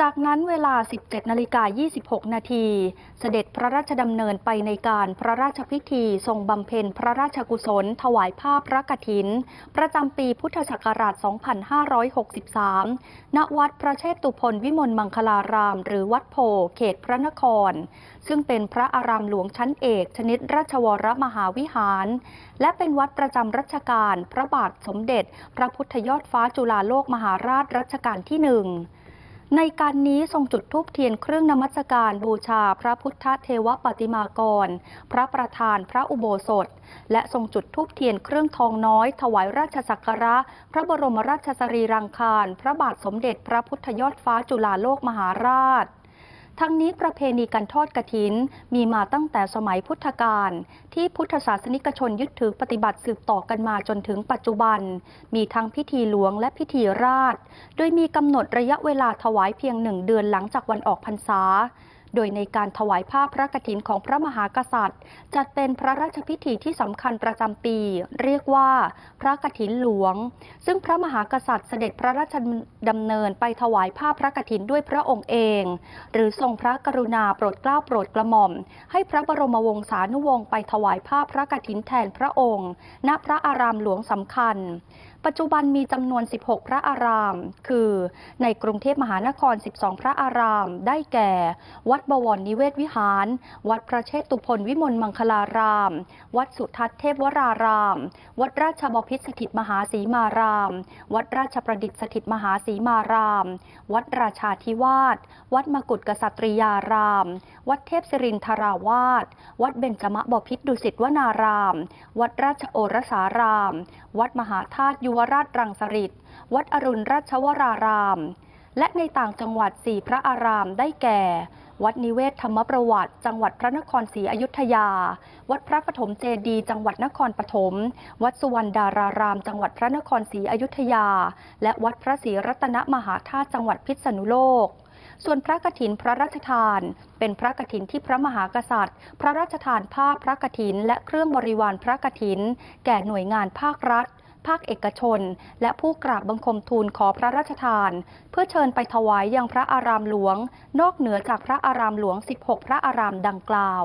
จากนั้นเวลา 17นาฬิกา26 นาทีเสด็จพระราชดำเนินไปในการพระราชพิธีทรงบำเพ็ญพระราชกุศล ถวายผ้าพระกฐิน ประจำปีพุทธศักราช 2563 ณ วัดพระเชตุพนวิมลมังคลาราม หรือวัดโพ เขตพระนคร ซึ่งเป็นพระอารามหลวงชั้นเอกชนิดราชวรมหาวิหาร และเป็นวัดประจำรัชกาลพระบาทสมเด็จ พระพุทธยอดฟ้าจุฬาโลกมหาราชรัชกาลที่หนึ่ง ในการนี้ทรงจุดธูปเทียนเครื่องนมัสการบูชาพระพุทธเทวปฏิมากร พระประธานพระอุโบสถ และทรงจุดธูปเทียนเครื่องทองน้อย ถวายราชสักการะ พระบรมราชสรีรังคาร พระบาทสมเด็จพระพุทธยอดฟ้าจุฬาโลกมหาราช ทั้งนี้ประเพณีการทอดกระถิน มีมาตั้งแต่สมัยพุทธกาลที่พุทธศาสนิกชนยึดถือปฏิบัติสืบต่อกันมาจนถึงปัจจุบัน มีทั้งพิธีหลวงและพิธีราช โดยมีกำหนดระยะเวลาถวายเพียงหนึ่งเดือนหลังจากวันออกพรรษา โดยในการถวายผ้าพระกฐินของพระมหากษัตริย์ จัดเป็นพระราชพิธีที่สำคัญประจำปี เรียกว่าพระกฐินหลวง ซึ่งพระมหากษัตริย์เสด็จพระราชดำเนินไปถวายผ้าพระกฐินด้วยพระองค์เอง หรือทรงพระกรุณาโปรดเกล้าโปรดกระหม่อม ให้พระบรมวงศานุวงศ์ไปถวายผ้าพระกฐินแทนพระองค์ ณพระอารามหลวงสำคัญ ปัจจุบันมีจำนวน 16 พระอาราม คือ ในกรุงเทพมหานคร 12 พระอาราม ได้แก่ วัดบวรนิเวศวิหาร วัดพระเชตุพนวิมลมังคลาราม วัดสุทัศน์เทพวราราม วัดราชบพิตรสถิตมหาสีมาราม วัดราชประดิษฐ์สถิตมหาสีมาราม วัดราชาธิวาส วัดมกุฏกษัตริยาราม วัดเทพศิรินทราวาส วัดเบญจมบพิตรดุสิตวนาราม วัดราชโอรสาราม วัดมหาธาตุยุวราชรังสฤษวัดอรุณราชวราราม และในต่างจังหวัดสี่พระอารามได้แก่ วัดนิเวศธรรมประวัติ จังหวัดพระนครศรีอยุธยา วัดพระปฐมเจดี จังหวัดนครปฐม วัดสุวรรณดาราราม จังหวัดพระนครศรีอยุธยา และวัดพระศรีรัตนมหาธาตุจังหวัดพิษณุโลกส่วนพระกฐินพระราชทาน เป็นพระกฐินที่พระมหากษัตริย์ พระราชทานผ้าพระกฐิน และเครื่องบริวารพระกฐิน แก่หน่วยงานภาครัฐ ภาคเอกชน และผู้กราบบังคมทูลขอพระราชทาน เพื่อเชิญไปถวายยังพระอารามหลวง นอกเหนือจากพระอารามหลวง 16 พระอารามดังกล่าว